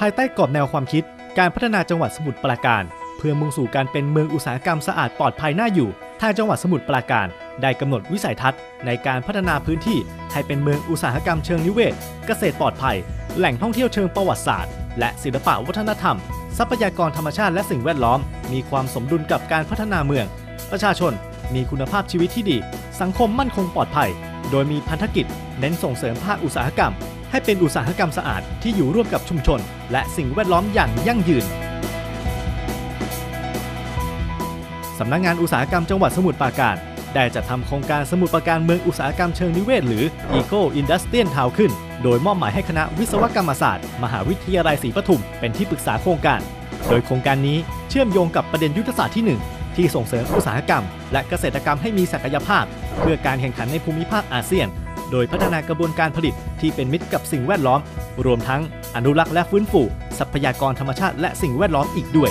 ภายใต้กรอบแนวความคิด การพัฒนาจังหวัดสมุทรปราการ เพื่อมุ่งสู่การเป็นเมืองอุตสาหกรรมสะอาดปลอดภัยน่าอยู่ ทางจังหวัดสมุทรปราการ ได้กำหนดวิสัยทัศน์ในการพัฒนาพื้นที่ให้เป็นเมืองอุตสาหกรรมเชิงนิเวศ เกษตรปลอดภัย แหล่งท่องเที่ยวเชิงประวัติศาสตร์ และศิลปะวัฒนธรรม ทรัพยากรธรรมชาติและสิ่งแวดล้อม มีความสมดุลกับการพัฒนาเมือง ประชาชนมีคุณภาพชีวิตที่ดี สังคมมั่นคงปลอดภัย โดยมีพันธกิจ เน้นส่งเสริมภาคอุตสาหกรรม ให้เป็นอุตสาหกรรมสะอาดที่อยู่ร่วมกับชุมชน และสิ่งแวดล้อมอย่างยั่งยืนสำนักงานอุตสาหกรรมจังหวัดสมุทรปราการ ได้จัดทำโครงการสมุทรปราการเมืองอุตสาหกรรมเชิงนิเวศหรือ Eco Industrial Town ขึ้น โดยมอบหมายให้คณะวิศวกรรมศาสตร์ มหาวิทยาลัยศรีปทุมเป็นที่ปรึกษาโครงการ โดยโครงการนี้เชื่อมโยงกับประเด็นยุทธศาสตร์ที่ 1 ที่ส่งเสริมอุตสาหกรรม และเกษตรกรรมให้มีศักยภาพ เพื่อการแข่งขันในภูมิภาคอาเซียน โดยพัฒนากระบวนการผลิตที่เป็นมิตรกับสิ่งแวดล้อม รวมทั้งอนุรักษ์และฟื้นฟู ทรัพยากรธรรมชาติและสิ่งแวดล้อมอีกด้วย